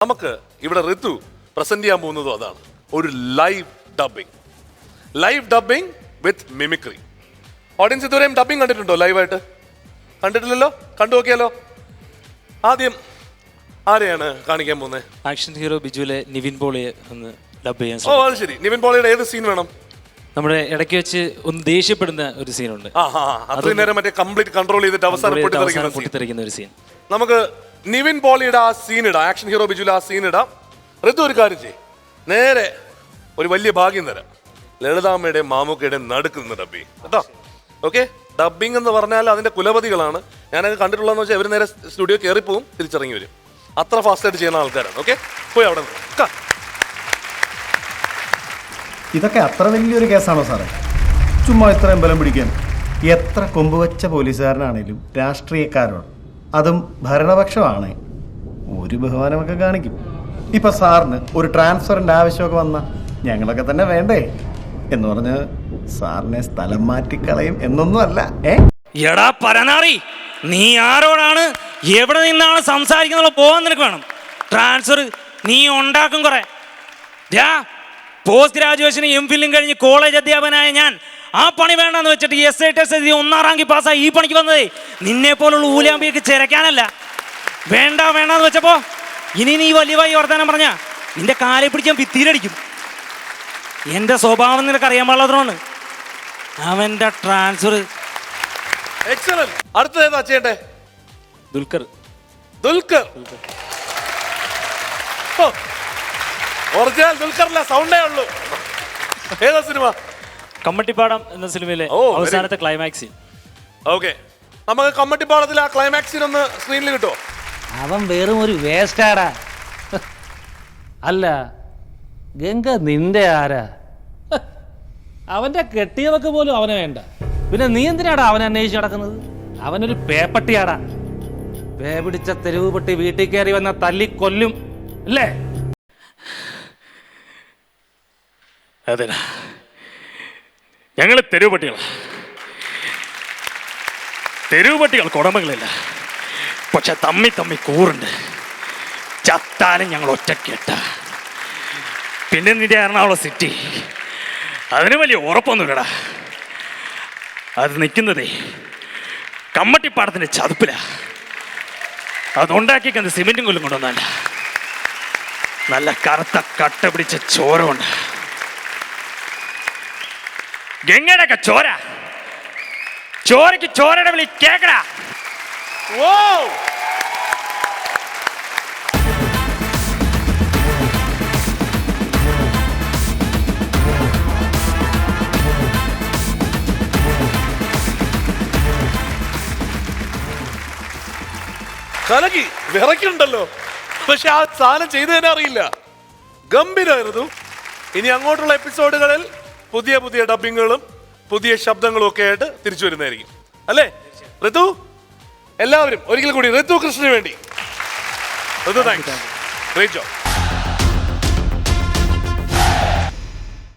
നമുക്ക് ഇവിടെ ഋതു പ്രസന്റ് ചെയ്യാൻ പോകുന്നതും അതാണ്. ഒരു live dubbing live dubbing with mimicry audience ഇതുവരെയും ഡബിങ് കണ്ടിട്ടുണ്ടോ ലൈവായിട്ട് കണ്ടിട്ടില്ലല്ലോ? കണ്ടു നോക്കിയാലോ? ആദ്യം ആരെയാണ് കാണിക്കാൻ പോകുന്നത്? ആക്ഷൻ ഹീറോ ബിജുവിലെ നിവിൻ പോളിയെ ഒന്ന് ഡബ് ചെയ്യാൻ ഓ അത് ശരി. നിവിൻ പോളിയുടെ ഏത് സീൻ വേണം? നമ്മുടെ ഇടയ്ക്ക് വെച്ച് ഒന്ന് ദേഷ്യപ്പെടുന്ന ഒരു സീനുണ്ട് അത്രയും നേരം മറ്റേ കംപ്ലീറ്റ് കൺട്രോൾ ചെയ്തിട്ട് അവസാനം പൊട്ടിത്തെറിക്കുന്ന ഒരു സീൻ നമുക്ക് നിവിൻ പോളിയുടെ ആ സീനിടാം ആക്ഷൻ ഹീറോ ബിജുല ആ സീനിടാം ഋതു ഒരു കാര്യം ചെയ്യും. നേരെ ഒരു വലിയ ഭാഗ്യം തരാം. ലളിതാമ്മയുടെ മാമൂക്കയുടെ നടുക്ക് നിന്ന് ഡബ് കേട്ടോ? ഓക്കെ ഡബ്ബിംഗ് എന്ന് പറഞ്ഞാൽ അതിന്റെ കുലപതികളാണ്. ഞാനത് കണ്ടിട്ടുള്ളതെന്ന് വെച്ചാൽ ഇവർ നേരെ സ്റ്റുഡിയോ കയറി പോകും തിരിച്ചിറങ്ങി വരും. അത്ര ഫാസ്റ്റായിട്ട് ചെയ്യുന്ന ആൾക്കാരാണ്. ഓക്കെ പോയി അവിടെ. ഇതൊക്കെ അത്ര വലിയൊരു കേസാണോ സാറേ? ചുമ്മാ ഇത്രയും ബലം പിടിക്കാൻ. എത്ര കൊമ്പുവച്ച പോലീസുകാരനാണേലും രാഷ്ട്രീയക്കാരോട് അതും ഭരണപക്ഷമാണ്. ഒരു ബഹുമാനമൊക്കെ കാണിക്കും. ഇപ്പൊ സാറിന് ഒരു ട്രാൻസ്ഫറിന്റെ ആവശ്യമൊക്കെ വന്ന ഞങ്ങളൊക്കെ തന്നെ വേണ്ടേ? എന്ന് പറഞ്ഞ് സാറിനെ സ്ഥലം മാറ്റിക്കളയും എന്നൊന്നും അല്ല. ഏടാ പരനാറി നീ ആരോടാണ്? എവിടെ നിന്നാണ് സംസാരിക്കുന്നത്? പോകാൻ നിനക്ക് വേണം. ട്രാൻസ്ഫർ നീ ഉണ്ടാക്കും കുറെ. പോസ്റ്റ് ഗ്രാജുവേഷനും എം ഫില്ലും കഴിഞ്ഞ് കോളേജ് അധ്യാപകനായ ഞാൻ ആ പണി വേണ്ടെന്ന് വെച്ചിട്ട് എസ് ഐ ടെസ്റ്റ് എഴുതി ഒന്നാം റാങ്കി പാസ്സായി ഈ പണിക്ക് വന്നത്. നിന്നെ പോലുള്ള ഊലാമ്പിയൊക്കെ ചിരക്കാനല്ല. വേണ്ട വേണ്ടെന്ന് വെച്ചപ്പോ ഇനി നീ വലിയവായി വർത്തമാനം പറഞ്ഞ നിന്റെ കാലെ പിടിക്കാൻ ഭിത്തിയിലടിക്കും. എന്റെ സ്വഭാവം നിനക്ക് അറിയാൻ പാടുള്ളതാണ് അവന്റെ ട്രാൻസ്ഫർ Excellent. അടുത്തത് ഏതാ ചെയ്യണ്ടേ? ദുൽഖർ. ദുൽഖർ. ഒറിജിനൽ ദുൽഖറില്ല സൗണ്ടേ ഉള്ളൂ. ഏതാ സിനിമ കമ്മട്ടിപ്പാടം എന്ന സിനിമയിലെ ഓ, very അവസാനത്തെ ക്ലൈമാക്സ് സീൻ ഓക്കെ നമുക്ക് കമ്മട്ടിപ്പാളത്തിൽ ആ ക്ലൈമാക്സിൽ ഒന്ന് സ്ക്രീനിൽ കിട്ടുമോ അവൻ വെറും ഒരു വേസ്റ്റാടാ. അല്ല ഗംഗ നിന്റെ ആരാ? അവന്റെ കെട്ടിയവക്ക് പോലും അവനെ വേണ്ട. പിന്നെ നീ എന്തിനാടാ അവനെ അന്വേഷിച്ച് നടക്കുന്നത്? അവനൊരു പേപ്പട്ടിയാടാ. പേ പിടിച്ച തെരുവ് പട്ടി വീട്ടിൽ കയറി വന്ന തല്ലി കൊല്ലും അല്ലേ? അതെടാ ഞങ്ങൾ തെരുവ് പട്ടികൾ തെരുവ് പട്ടികൾക്ക് ഉടമകളില്ല. പക്ഷെ തമ്മി തമ്മി കൂറുണ്ട്. ചത്താലും ഞങ്ങൾ ഒറ്റക്കെട്ട. പിന്നെ നിന്റെ എറണാകുളം സിറ്റി. അതിന് വലിയ ഉറപ്പൊന്നുമില്ലടാ. അത് നിൽക്കുന്നതേ കമ്മട്ടിപ്പാടത്തിന്റെ ചതുപ്പിലാ. അതുണ്ടാക്കിക്കുന്ന സിമെന്റും കൊല്ലും കൊണ്ടൊന്നല്ല നല്ല കറുത്ത കട്ട പിടിച്ച ചോര കൊണ്ട് ഗംഗയുടെ ഒക്കെ ചോര. ചോരയ്ക്ക് ചോരയുടെ വിളി കേക്കടാ. ഓ കലകി വിറയ്ക്കുണ്ടല്ലോ. പക്ഷെ ആ സാധനം ചെയ്തു തന്നെ അറിയില്ല. ഗംഭീരമായിരുന്നു ഇനി അങ്ങോട്ടുള്ള എപ്പിസോഡുകളിൽ പുതിയ പുതിയ ഡബിങ്ങുകളും പുതിയ ശബ്ദങ്ങളും ഒക്കെ ആയിട്ട് തിരിച്ചു വരുന്നതായിരിക്കും. അല്ലേ? ഋതു എല്ലാവരും ഒരിക്കൽ കൂടി ഋതു കൃഷ്ണന് വേണ്ടി. ഋതു താങ്ക്സ് ഗ്രേറ്റ് ജോബ്